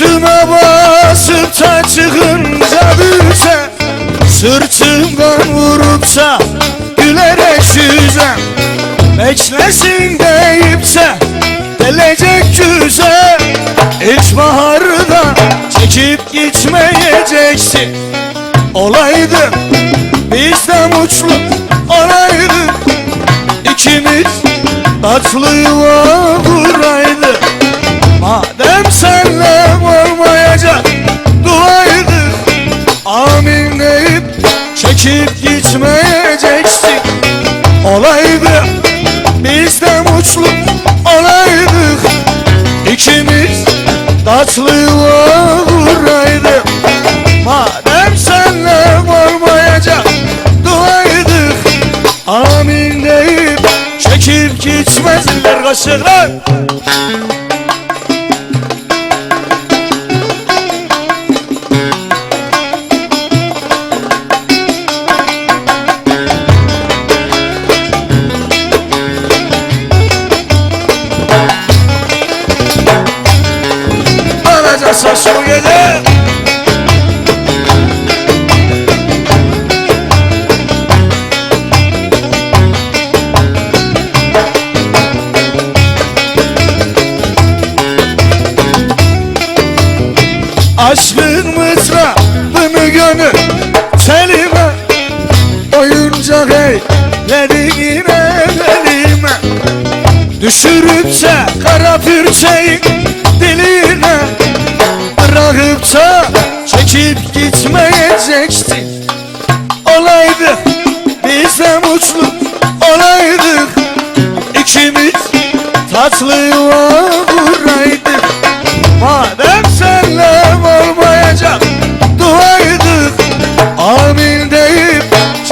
Üstüme basıp da çıkınca büyüse Sırtımdan vurupsa gülerek süzem Beklesin deyipse gelecek güzel İlk baharda çekip gitmeyeceksin. Olaydı biz de mutlu olaydık. İkimiz tatlı yuva tatlı yuva kuraydık Madem senle olmayacak duaydık. Amin deyip çekip gitmezler kaşıklar Şu gece Aşkın mızrabını gönül telime Oyuncak eyledin yine elime. Düşürüpse kara pürçeyi diline Bırakıp da çekip gitmeyeceksin Olaydı biz de mutlu olaydık. İkimiz tatlı yuva kuraydık Madem senle olmayacak duaydık. Amin deyip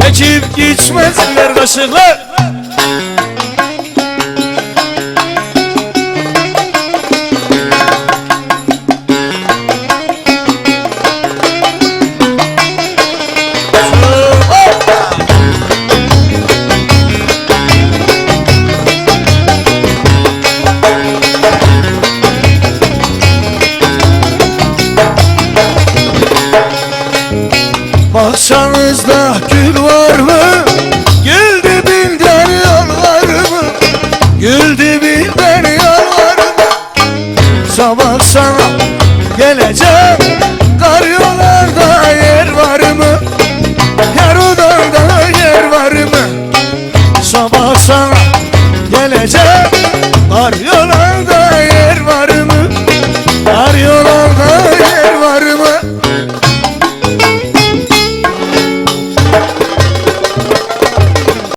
çekip gitmezler kaşıklar Bahçenizde gül var mı? Gül dibinden yol var mı? Gül dibinden yol var mı? Sabah sana geleceğim Kar yollarda yer var mı? Yar odanda yer var mı? Sabah sana geleceğim Kar yollarda